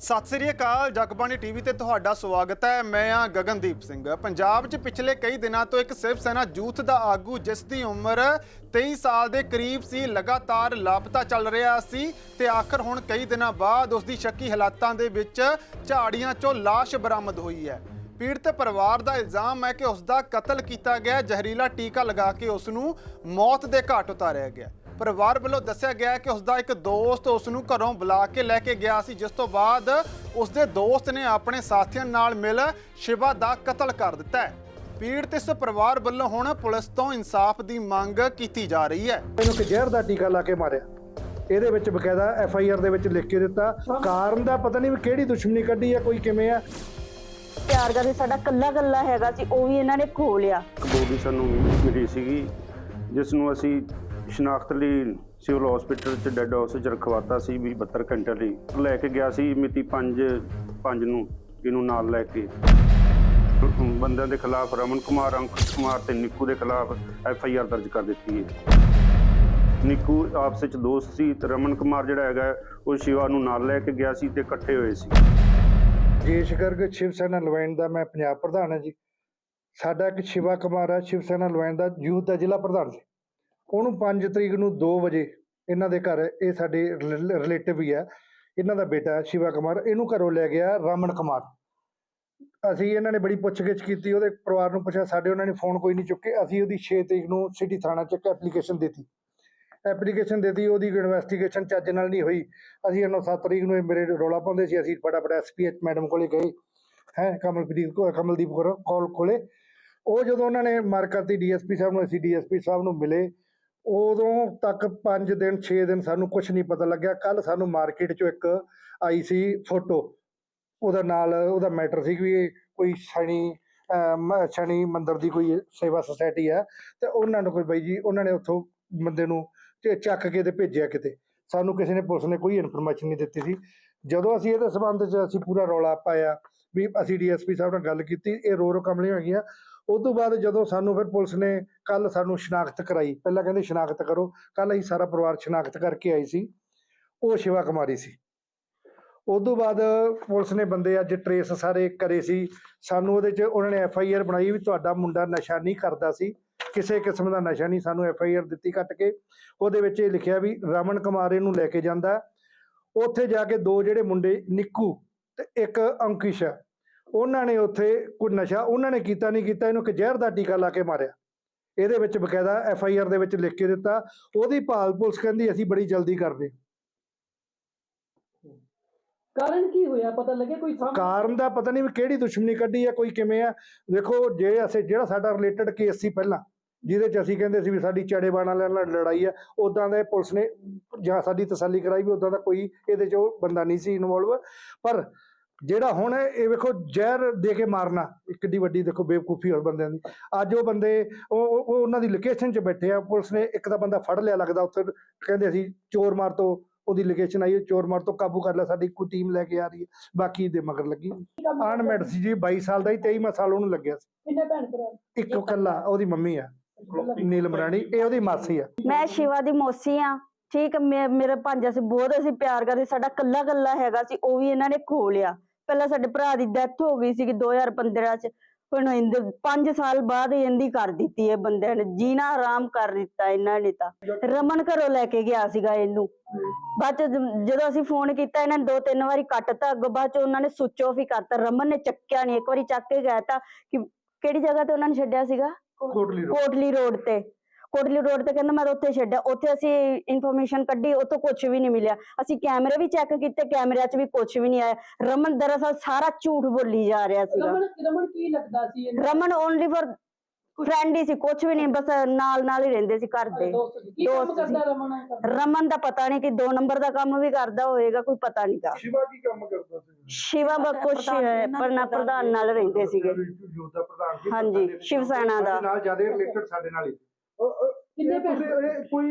ਸਤਿ ਸ੍ਰੀ ਅਕਾਲ Jagbani TV ਤੇ ਤੁਹਾਡਾ ਸਵਾਗਤ ਹੈ। ਮੈਂ ਆ ਗਗਨਦੀਪ ਸਿੰਘ। ਪੰਜਾਬ 'ਚ ਪਿਛਲੇ ਕਈ ਦਿਨਾਂ ਤੋਂ ਇੱਕ ਸਿਵ ਸੈਨਾ ਜੂਥ ਦਾ ਆਗੂ, ਜਿਸ ਦੀ ਉਮਰ 23 ਸਾਲ ਦੇ ਕਰੀਬ ਸੀ, ਲਗਾਤਾਰ ਲਾਪਤਾ ਚੱਲ ਰਿਹਾ ਸੀ ਤੇ ਆਖਰ ਹੁਣ ਕਈ ਦਿਨਾਂ ਬਾਅਦ ਉਸ ਦੀ ਸ਼ੱਕੀ ਹਾਲਾਤਾਂ ਦੇ ਵਿੱਚ ਝਾੜੀਆਂ 'ਚੋਂ ਲਾਸ਼ ਬਰਾਮਦ ਹੋਈ ਹੈ। ਪੀੜਤ ਪਰਿਵਾਰ ਦਾ ਇਲਜ਼ਾਮ ਹੈ ਕਿ ਉਸ ਦਾ ਕਤਲ ਕੀਤਾ ਗਿਆ, ਜ਼ਹਿਰੀਲਾ ਟੀਕਾ ਲਗਾ ਕੇ ਉਸ ਨੂੰ ਮੌਤ ਦੇ ਘਾਟ ਉਤਾਰਿਆ ਗਿਆ। ਪਰਿਵਾਰ ਵੱਲੋਂ ਦੱਸਿਆ ਗਿਆ ਹੈ ਕਿ ਉਸ ਦਾ ਇੱਕ ਦੋਸਤ ਉਸ ਨੂੰ ਘਰੋਂ ਬੁਲਾ ਕੇ ਲੈ ਕੇ ਗਿਆ ਸੀ ਜਿਸ ਤੋਂ ਬਾਅਦ ਉਸ ਦੇ ਦੋਸਤ ਨੇ ਆਪਣੇ ਸਾਥੀਆਂ ਨਾਲ ਮਿਲ ਸ਼ਿਵਾ ਦਾ ਕਤਲ ਕਰ ਦਿੱਤਾ ਹੈ। ਪੀੜਤ ਇਸ ਪਰਿਵਾਰ ਵੱਲੋਂ ਹੁਣ ਪੁਲਿਸ ਤੋਂ ਇਨਸਾਫ ਦੀ ਮੰਗ ਕੀਤੀ ਜਾ ਰਹੀ ਹੈ। ਇਹਨੂੰ ਕਿ ਜ਼ਹਿਰ ਦਾ ਟੀਕਾ ਲਾ ਕੇ ਮਾਰਿਆ। ਇਹਦੇ ਵਿੱਚ ਬਕਾਇਦਾ ਐਫ ਆਈ ਆਰ ਦੇ ਵਿੱਚ ਲਿਖ ਕੇ ਦਿੱਤਾ। ਕਾਰਨ ਦਾ ਪਤਾ ਨਹੀਂ ਵੀ ਕਿਹੜੀ ਦੁਸ਼ਮਣੀ ਕੱਢੀ ਆ ਕੋਈ ਕਿਵੇਂ ਆ। ਪਿਆਰ ਕਰਦੇ ਸਾਡਾ ਕੱਲਾ ਕੱਲਾ ਹੈਗਾ ਸੀ ਉਹ ਵੀ ਇਹਨਾਂ ਨੇ ਖੋ ਲਿਆ। ਇੱਕ ਸਾਨੂੰ ਮਿਲੀ ਸੀਗੀ ਜਿਸ ਨੂੰ ਅਸੀਂ ਸ਼ਨਾਖਤ ਲਈ ਸਿਵਲ ਹਸਪੀਟਲ ਚ ਡੈੱਡ ਹਾਊਸ ਚ ਰਖਵਾਤਾ ਸੀ ਵੀ 72 ਘੰਟੇ ਲਈ। ਲੈ ਕੇ ਗਿਆ ਸੀ ਮਿਤੀ 5 5 ਨੂੰ ਇਹਨੂੰ ਨਾਲ ਲੈ ਕੇ। ਬੰਦਿਆਂ ਦੇ ਖਿਲਾਫ ਰਮਨ ਕੁਮਾਰ, ਅੰਕੁਸ਼ ਕੁਮਾਰ ਤੇ ਨਿੱਕੂ ਦੇ ਖਿਲਾਫ ਐਫ ਆਈ ਆਰ ਦਰਜ ਕਰ ਦਿੱਤੀ ਹੈ। ਨਿੱਕੂ ਆਪਸ ਵਿੱਚ ਦੋਸਤ ਸੀ ਤੇ ਰਮਨ ਕੁਮਾਰ ਜਿਹੜਾ ਹੈਗਾ, ਉਹ ਸ਼ਿਵਾ ਨੂੰ ਨਾਲ ਲੈ ਕੇ ਗਿਆ ਸੀ ਤੇ ਇਕੱਠੇ ਹੋਏ ਸੀ। ਜੇਸ਼ ਗਰਗ ਸ਼ਿਵ ਸੈਨਾ ਲਵੈਣ ਦਾ, ਮੈਂ ਪੰਜਾਬ ਪ੍ਰਧਾਨ ਹਾਂ ਜੀ। ਸਾਡਾ ਇੱਕ ਸ਼ਿਵਾ ਕੁਮਾਰ ਹੈ ਸ਼ਿਵ ਸੈਨਾ ਲਵੈਣ ਦਾ ਯੂਥ ਦਾ ਜ਼ਿਲ੍ਹਾ ਪ੍ਰਧਾਨ ਸੀ। ਉਹਨੂੰ 5 ਤਰੀਕ ਨੂੰ 2 ਵਜੇ ਇਹਨਾਂ ਦੇ ਘਰ, ਇਹ ਸਾਡੇ ਰਿਲੇਟਿਵ ਹੀ ਆ ਇਹਨਾਂ ਦਾ ਬੇਟਾ ਸ਼ਿਵਾ ਕੁਮਾਰ, ਇਹਨੂੰ ਘਰੋਂ ਲੈ ਗਿਆ ਰਮਨ ਕੁਮਾਰ। ਅਸੀਂ ਇਹਨਾਂ ਨੇ ਬੜੀ ਪੁੱਛਗਿੱਛ ਕੀਤੀ, ਉਹਦੇ ਪਰਿਵਾਰ ਨੂੰ ਪੁੱਛਿਆ, ਸਾਡੇ ਉਹਨਾਂ ਨੇ ਫੋਨ ਕੋਈ ਨਹੀਂ ਚੁੱਕੇ ਅਸੀਂ ਉਹਦੀ 6 ਤਰੀਕ ਨੂੰ ਸਿਟੀ ਥਾਣਾ ਚ ਇੱਕ ਐਪਲੀਕੇਸ਼ਨ ਦਿੱਤੀ। ਐਪਲੀਕੇਸ਼ਨ ਦਿੱਤੀ, ਉਹਦੀ ਇਨਵੈਸਟੀਗੇਸ਼ਨ ਚੱਜ ਨਾਲ ਨਹੀਂ ਹੋਈ। ਅਸੀਂ ਇਹਨੂੰ 7 ਤਰੀਕ ਨੂੰ ਇਹ ਮੇਰੇ ਰੋਲਾ ਪਾਉਂਦੇ ਸੀ, ਅਸੀਂ ਫਟਾਫਟ ਐਸਪੀਐਚ ਮੈਡਮ ਕੋਲੇ ਗਏ, ਹੈ, ਕਮਲਪ੍ਰੀਤ ਕੋ, ਕਮਲਦੀਪ ਕੋਲ ਕੋਲ ਕੋਲੇ। ਉਹ ਜਦੋਂ ਉਹਨਾਂ ਨੇ ਮਾਰ ਕਰਤੀ ਡੀਐਸਪੀ ਸਾਹਿਬ ਨੂੰ, ਅਸੀਂ ਡੀਐਸਪੀ ਸਾਹਿਬ ਨੂੰ ਮਿਲੇ ਉਦੋਂ ਤੱਕ 5 ਦਿਨ 6 ਦਿਨ ਸਾਨੂੰ ਕੁਝ ਨਹੀਂ ਪਤਾ ਲੱਗਿਆ। ਕੱਲ ਸਾਨੂੰ ਮਾਰਕੀਟ 'ਚੋਂ ਇੱਕ ਆਈ ਸੀ ਫੋਟੋ। ਉਹਦਾ ਨਾਲ ਉਹਦਾ ਮੈਟਰ ਸੀ ਵੀ ਕੋਈ ਸ਼ਨੀ ਸ਼ਨੀ ਮੰਦਰ ਦੀ ਕੋਈ ਸੇਵਾ ਸੁਸਾਇਟੀ ਹੈ ਤੇ ਉਹਨਾਂ ਨੂੰ ਕੋਈ ਬਾਈ ਜੀ, ਉਹਨਾਂ ਨੇ ਉੱਥੋਂ ਬੰਦੇ ਨੂੰ ਚੱਕ ਕੇ ਤੇ ਭੇਜਿਆ ਕਿਤੇ। ਸਾਨੂੰ ਕਿਸੇ ਨੇ, ਪੁਲਿਸ ਨੇ ਕੋਈ ਇਨਫੋਰਮੇਸ਼ਨ ਨਹੀਂ ਦਿੱਤੀ ਸੀ। ਜਦੋਂ ਅਸੀਂ ਇਹਦੇ ਸੰਬੰਧ 'ਚ ਅਸੀਂ ਪੂਰਾ ਰੌਲਾ ਪਾਇਆ ਵੀ ਅਸੀਂ ਡੀਐਸਪੀ ਸਾਹਿਬ ਨਾਲ ਗੱਲ ਕੀਤੀ, ਇਹ ਰੋ ਰੋ ਕਮਲੀਆਂ ਹੋ ਉਸ ਤੋਂ ਬਾਅਦ ਜਦੋਂ ਸਾਨੂੰ ਫਿਰ ਪੁਲਿਸ ਨੇ ਕੱਲ ਸਾਨੂੰ ਸ਼ਨਾਖਤ ਕਰਾਈ, ਪਹਿਲਾਂ ਕਹਿੰਦੇ ਸ਼ਨਾਖਤ ਕਰੋ ਕੱਲ ਅਸੀਂ ਸਾਰਾ ਪਰਿਵਾਰ ਸ਼ਨਾਖਤ ਕਰਕੇ ਆਏ ਸੀ, ਉਹ ਸ਼ਿਵਾ ਕੁਮਾਰੀ ਸੀ। ਉਸ ਤੋਂ ਬਾਅਦ ਪੁਲਿਸ ਨੇ ਬੰਦੇ ਅੱਜ ਟਰੇਸ ਸਾਰੇ ਕਰੇ ਸੀ, ਸਾਨੂੰ ਉਹਦੇ 'ਚ ਉਹਨਾਂ ਨੇ ਐਫ ਆਈ ਆਰ ਬਣਾਈ ਵੀ ਤੁਹਾਡਾ ਮੁੰਡਾ ਨਸ਼ਾ ਨਹੀਂ ਕਰਦਾ ਸੀ, ਕਿਸੇ ਕਿਸਮ ਦਾ ਨਸ਼ਾ ਨਹੀਂ, ਸਾਨੂੰ ਐਫ ਆਈ ਆਰ ਦਿੱਤੀ ਕੱਟ ਕੇ, ਉਹਦੇ ਵਿੱਚ ਇਹ ਲਿਖਿਆ ਵੀ ਰਮਨ ਕੁਮਾਰ ਇਹਨੂੰ ਲੈ ਕੇ ਜਾਂਦਾ, ਉੱਥੇ ਜਾ ਕੇ ਦੋ ਜਿਹੜੇ ਮੁੰਡੇ, ਨਿੱਕੂ ਤੇ ਇੱਕ ਅੰਕਿਸ਼ ਹੈ ਉਹਨਾਂ ਨੇ ਉੱਥੇ ਕੋਈ ਨਸ਼ਾ ਉਹਨਾਂ ਨੇ ਕੀਤਾ ਨਹੀਂ ਕੀਤਾ ਇਹਨੂੰ ਇੱਕ ਜ਼ਹਿਰ ਦਾ ਟੀਕਾ ਲਾ ਕੇ ਮਾਰਿਆ। ਇਹਦੇ ਵਿੱਚ ਬਕਾਇਦਾ ਐਫ ਆਈ ਆਰ ਦੇ ਵਿੱਚ ਲਿਖ ਕੇ ਦਿੱਤਾ। ਉਹਦੀ ਭਾਲ ਪੁਲਿਸ ਕਹਿੰਦੀ ਅਸੀਂ ਬੜੀ ਜਲਦੀ ਕਰਦੇ ਕਾਰਨ ਕੀ ਹੋਇਆ? ਪਤਾ ਲੱਗਿਆ ਕੋਈ ਸਾਹਮਣੇ? ਕਾਰਨ ਦਾ ਪਤਾ ਨਹੀਂ ਵੀ ਕਿਹੜੀ ਦੁਸ਼ਮਣੀ ਕੱਢੀ ਆ ਕੋਈ ਕਿਵੇਂ ਆ। ਦੇਖੋ ਜੇ ਅਸੀਂ ਜਿਹੜਾ ਸਾਡਾ ਰਿਲੇਟਡ ਕੇਸ ਸੀ ਪਹਿਲਾਂ ਜਿਹਦੇ ਚ ਅਸੀਂ ਕਹਿੰਦੇ ਸੀ ਵੀ ਸਾਡੀ ਚੜੇਬਾਨ ਵਾਲਿਆਂ ਨਾਲ ਲੜਾਈ ਆ ਉਦਾਂ ਦਾ ਪੁਲਿਸ ਨੇ ਜਾਂ ਸਾਡੀ ਤਸੱਲੀ ਕਰਾਈ ਵੀ ਉਦਾਂ ਦਾ ਕੋਈ ਇਹਦੇ ਚ ਉਹ ਬੰਦਾ ਨਹੀਂ ਸੀ ਇਨਵੋਲਵ ਪਰ ਜਿਹੜਾ ਹੁਣ ਇਹ ਵੇਖੋ ਜ਼ਹਿਰ ਦੇ ਕੇ ਮਾਰਨਾ ਇੱਕ ਕਿੱਡੀ ਵੱਡੀ ਦੇਖੋ ਬੇਵਕੂਫੀ ਹੋਰ ਬੰਦਿਆਂ ਦੀ। ਅੱਜ ਉਹ ਬੰਦੇ ਉਹ ਉਹ- ਉਹ ਉਹਨਾਂ ਦੀ ਲੋਕੇਸ਼ਨ 'ਚ ਬੈਠੇ ਆ ਪੁਲਿਸ ਨੇ ਇੱਕ ਤਾਂ ਬੰਦਾ ਫੜ ਲਿਆ ਲੱਗਦਾ ਉੱਥੇ ਕਹਿੰਦੇ ਅਸੀਂ ਚੋਰ ਮਾਰ ਤੋਂ ਉਹਦੀ ਲੋਕੇਸ਼ਨ ਆਈ ਹੈ, ਚੋਰ ਮਾਰ ਤੋਂ ਕਾਬੂ ਕਰ ਲਿਆ ਸਾਡੀ ਕੋਈ ਟੀਮ ਲੈ ਕੇ ਆ ਰਹੀ ਹੈ ਬਾਕੀ ਦੇ ਮਗਰ ਲੱਗੀ। ਅਨਮੈਡ ਸੀ ਜੀ 22 ਸਾਲ ਦਾ ਹੀ 23 ਸਾਲ ਉਹਨੂੰ ਲੱਗਿਆ ਸੀ। ਕਿੰਨੇ ਭੈਣ ਭਰਾ? ਇੱਕੋ ਕੱਲਾ ਉਹਦੀ ਮੰਮੀ ਆ ਨੀਲਮ ਰਾਣੀ ਇਹ ਉਹਦੀ ਮਾਸੀ ਆ। ਮੈਂ ਸ਼ਿਵਾ ਦੀ ਮੋਸੀ ਆ ਠੀਕ ਮੇਰੇ ਭਾਂਜਾ ਸੀ ਬਹੁਤ ਅਸੀਂ ਪਿਆਰ ਕਰਦੇ ਸਾਡਾ ਕੱਲਾ ਕੱਲਾ ਹੈਗਾ ਸੀ ਉਹ ਵੀ ਇਹਨਾਂ ਨੇ ਖੋ ਲਿਆ। ਪਹਿਲਾਂ ਸਾਡੇ ਭਰਾ ਦੀ ਡੈਥ ਹੋ ਗਈ ਸੀ 2015 ਚ। ਹੁਣ ਇਹਦੇ 5 ਸਾਲ ਬਾਅਦ ਇਹਦੀ ਕਰ ਦਿੱਤੀ ਇਹ ਬੰਦਿਆਂ ਨੇ। ਜੀਣਾ ਆਰਾਮ ਕਰ ਦਿੱਤਾ ਇਹਨਾਂ ਨੇ ਤਾਂ। ਰਮਨ ਘਰੋਂ ਲੈ ਕੇ ਗਿਆ ਸੀਗਾ ਇਹਨੂੰ। ਬਾਅਦ ਜਦੋਂ ਅਸੀਂ ਫੋਨ ਕੀਤਾ ਇਹਨਾਂ ਨੇ ਦੋ ਤਿੰਨ ਵਾਰੀ ਕੱਟਤਾ ਅੱਗੋਂ। ਬਾਅਦ ਚ ਉਹਨਾਂ ਨੇ ਸੁਚ ਆਫ ਹੀ ਕਰਤਾ। ਰਮਨ ਨੇ ਚੱਕਿਆ ਨਹੀਂ ਇੱਕ ਵਾਰੀ ਚੱਕ ਕੇ ਗਿਆ ਤਾਂ ਕਿ ਕਿਹੜੀ ਜਗ੍ਹਾ ਤੇ ਉਹਨਾਂ ਨੇ ਛੱਡਿਆ ਸੀਗਾ? ਕੋਟਲੀ ਰੋਡ ਤੇ। ਕੋਟਲੀ ਰੋਡ ਤੇ ਕਹਿੰਦਾ ਮੈਂ ਉੱਥੇ ਛੱਡਿਆ ਉੱਥੇ ਅਸੀਂ ਇਨਫੋਰਮੇਸ਼ਨ ਕੱਢੀ ਉੱਥੋਂ ਕੁਝ ਵੀ ਨਹੀਂ ਮਿਲਿਆ। ਅਸੀਂ ਕੈਮਰੇ ਵੀ ਚੈੱਕ ਕੀਤੇ ਕੈਮਰਿਆਂ 'ਚ ਵੀ ਕੁਝ ਵੀ ਨਹੀਂ ਆਇਆ। ਰਮਨ ਦਰਅਸਲ ਸਾਰਾ ਝੂਠ ਬੋਲੀ ਜਾ ਰਿਹਾ ਸੀਗਾ। ਰਮਨ ਰਮਨ ਕੀ ਲੱਗਦਾ ਸੀ? ਰਮਨ ਓਨਲੀ ਫॉर ਫਰੈਂਡ ਹੀ ਸੀ ਕੁਝ ਵੀ ਨਹੀਂ ਬਸ ਨਾਲ ਨਾਲ ਹੀ ਰਹਿੰਦੇ ਸੀ ਘਰ ਦੇ। ਦੋਸਤ ਰਮਨ ਰਮਨ ਦਾ ਪਤਾ ਨਹੀਂ ਕਿ ਦੋ ਨੰਬਰ ਦਾ ਕੰਮ ਵੀ ਕਰਦਾ ਹੋਏਗਾ ਕੋਈ ਪਤਾ ਨਹੀਂ ਦਾ ਸ਼ਿਵਾ ਕੀ ਕੰਮ ਕਰਦਾ ਸੀ? ਸ਼ਿਵਾ ਬਖੁਸ਼ ਪਰਨਾ ਪ੍ਰਧਾਨ ਨਾਲ ਰਹਿੰਦੇ ਸੀਗੇ। ਹਾਂਜੀ, ਸ਼ਿਵ ਸੈਨਾ ਦਾ। ਨਾਲ ਜ਼ਿਆਦਾ ਰਿਲੇਟਡ ਸਾਡੇ ਨਾਲ ਹੀ। ਕਿੰਨੇ ਇਹ ਕੋਈ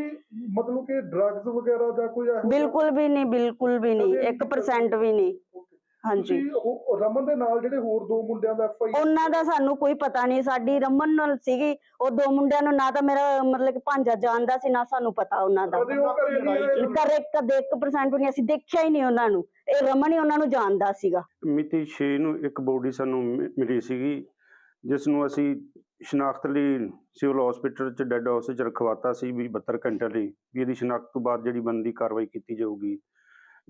ਮਤਲਬ ਕਿ ਡਰੱਗਸ ਵਗੈਰਾ ਦਾ ਕੋਈ ਬਿਲਕੁਲ ਵੀ ਨਹੀਂ ਬਿਲਕੁਲ ਵੀ ਨਹੀਂ 1% ਵੀ ਨਹੀਂ। ਹਾਂਜੀ। ਰਮਨ ਦੇ ਨਾਲ ਜਿਹੜੇ ਹੋਰ ਦੋ ਮੁੰਡਿਆਂ ਦਾ ਐਫ ਆਈ ਉਹਨਾਂ ਦਾ ਸਾਨੂੰ ਕੋਈ ਪਤਾ ਨਹੀਂ ਸਾਡੀ ਰਮਨ ਨਾਲ ਸੀਗੀ ਉਹ ਦੋ ਮੁੰਡਿਆਂ ਨੂੰ ਨਾ ਤਾਂ ਮੇਰਾ ਮਤਲਬ ਕਿ ਭਾਂਜਾ ਜਾਣਦਾ ਸੀ ਨਾ ਸਾਨੂੰ ਪਤਾ ਉਹਨਾਂ ਦਾ। ਆਏ? ਕਦੇ ਕਦੇ 1% ਵੀ ਨਹੀਂ ਅਸੀਂ ਦੇਖਿਆ ਹੀ ਨਹੀਂ ਉਹਨਾਂ ਨੂੰ। ਇਹ ਰਮਨ ਹੀ ਉਹਨਾਂ ਨੂੰ ਜਾਣਦਾ ਸੀਗਾ। ਮਿਤੀ 6 ਨੂੰ ਇੱਕ ਬੋਡੀ ਸਾਨੂੰ ਮਿਲੀ ਸੀਗੀ। ਜਿਸ ਨੂੰ ਅਸੀਂ ਸ਼ਨਾਖਤ ਲਈ ਸਿਵਲ ਹਸਪੀਟਲ ਚ ਡੈੱਡ ਹਾਊਸ ਚ ਰਖਵਾਤਾ ਸੀ ਵੀ 72 ਘੰਟੇ ਲਈ, ਵੀ ਇਹਦੀ ਸ਼ਨਾਖਤ ਤੋਂ ਬਾਅਦ ਜਿਹੜੀ ਬੰਦੀ ਕਾਰਵਾਈ ਕੀਤੀ ਜਾਊਗੀ।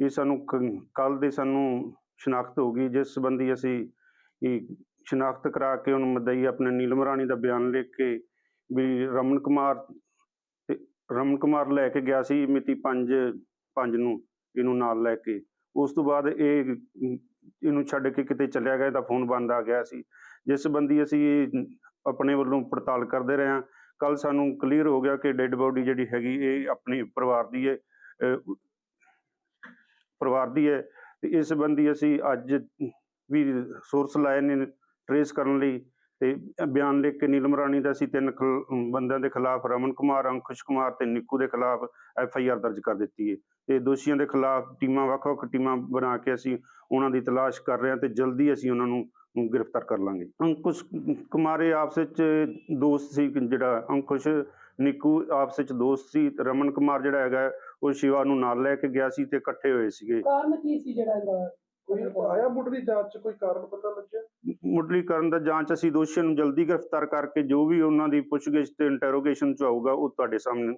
ਇਹ ਸਾਨੂੰ ਕੱਲ ਦੇ ਸਾਨੂੰ ਸ਼ਨਾਖਤ ਹੋ ਗਈ ਜਿਸ ਸੰਬੰਧੀ ਅਸੀਂ ਇਹ ਸ਼ਨਾਖਤ ਕਰਾ ਕੇ ਉਹਨੂੰ ਮਦਈ ਆਪਣੇ ਨੀਲਮ ਰਾਣੀ ਦਾ ਬਿਆਨ ਲਿਖ ਕੇ ਵੀ ਰਮਨ ਕੁਮਾਰ ਤੇ ਰਮਨ ਕੁਮਾਰ ਲੈ ਕੇ ਗਿਆ ਸੀ ਮਿਤੀ 5 5 ਨੂੰ ਇਹਨੂੰ ਨਾਲ ਲੈ ਕੇ। ਉਸ ਤੋਂ ਬਾਅਦ ਇਹ, ਇਹਨੂੰ ਛੱਡ ਕੇ ਕਿਤੇ ਚੱਲਿਆ ਗਿਆ ਤਾਂ ਫੋਨ ਬੰਦ ਆ ਗਿਆ ਸੀ। ਜਿਸ ਸੰਬੰਧੀ ਅਸੀਂ ਇਹ ਆਪਣੇ ਵੱਲੋਂ ਪੜਤਾਲ ਕਰਦੇ ਰਹੇ ਹਾਂ। ਕੱਲ ਸਾਨੂੰ ਕਲੀਅਰ ਹੋ ਗਿਆ ਕਿ ਡੈੱਡ ਬੋਡੀ ਜਿਹੜੀ ਹੈਗੀ ਇਹ ਆਪਣੇ ਪਰਿਵਾਰ ਦੀ ਹੈ ਪਰਿਵਾਰ ਦੀ ਹੈ। ਤੇ ਇਸ ਸੰਬੰਧੀ ਅਸੀਂ ਅੱਜ ਵੀ ਸੋਰਸ ਲਾਏ ਨੇ ਟਰੇਸ ਕਰਨ ਲਈ। ਤੇ ਬਿਆਨ ਲਿਖ ਕੇ ਨੀਲਮ ਰਾਣੀ ਦਾ ਅਸੀਂ ਤਿੰਨ ਬੰਦਿਆਂ ਦੇ ਖਿਲਾਫ ਰਮਨ ਕੁਮਾਰ ਅੰਕੁਸ਼ ਕੁਮਾਰ ਤੇ ਨਿੱਕੂ ਦੇ ਖਿਲਾਫ ਐਫ ਆਈ ਆਰ ਦਰਜ ਕਰ ਦਿੱਤੀ ਹੈ ਤੇ ਦੋਸ਼ੀਆਂ ਦੇ ਖਿਲਾਫ ਟੀਮਾਂ ਵੱਖ-ਵੱਖ ਟੀਮਾਂ ਬਣਾ ਕੇ ਅਸੀਂ ਉਹਨਾਂ ਦੀ ਤਲਾਸ਼ ਕਰ ਰਹੇ ਹਾਂ ਤੇ ਜਲਦੀ ਅਸੀਂ ਉਹਨਾਂ ਨੂੰ ਗ੍ਰਿਫਤਾਰ ਕਰ ਲਾਂਗੇ। ਅੰਕੁਸ਼ ਕੁਮਾਰੇ ਆਪਸ ਵਿੱਚ ਦੋਸਤ ਸੀ ਜਿਹੜਾ ਅੰਕੁਸ਼ ਨਿੱਕੂ ਆਪਸ ਵਿੱਚ ਦੋਸਤ ਸੀ। ਤੇ ਰਮਨ ਕੁਮਾਰ ਜਿਹੜਾ ਹੈਗਾ ਉਹ ਸ਼ਿਵਾ ਨੂੰ ਨਾਲ ਲੈ ਕੇ ਗਿਆ ਸੀ ਤੇ ਇਕੱਠੇ ਹੋਏ ਸੀਗੇ। ਕਾਰਨ ਕੀ ਸੀ ਜਿਹੜਾ ਇਹਦਾ? ਕੋਈ ਆਇਆ ਮੁੱਢਲੀ ਜਾਂਚ ਚ ਕੋਈ ਕਾਰਨ ਪਤਾ ਲੱਗਿਆ? ਮੁੱਢਲੀ ਕਰਨ ਦਾ ਜਾਂਚ ਅਸੀਂ ਦੋਸ਼ੀਆਂ ਨੂੰ ਜਲਦੀ ਗ੍ਰਿਫਤਾਰ ਕਰਕੇ ਜੋ ਵੀ ਉਹਨਾਂ ਦੀ ਪੁੱਛਗਿੱਛ ਤੇ ਇੰਟਰੋਗੇਸ਼ਨ ਚ ਆਊਗਾ ਉਹ ਤੁਹਾਡੇ ਸਾਹਮਣੇ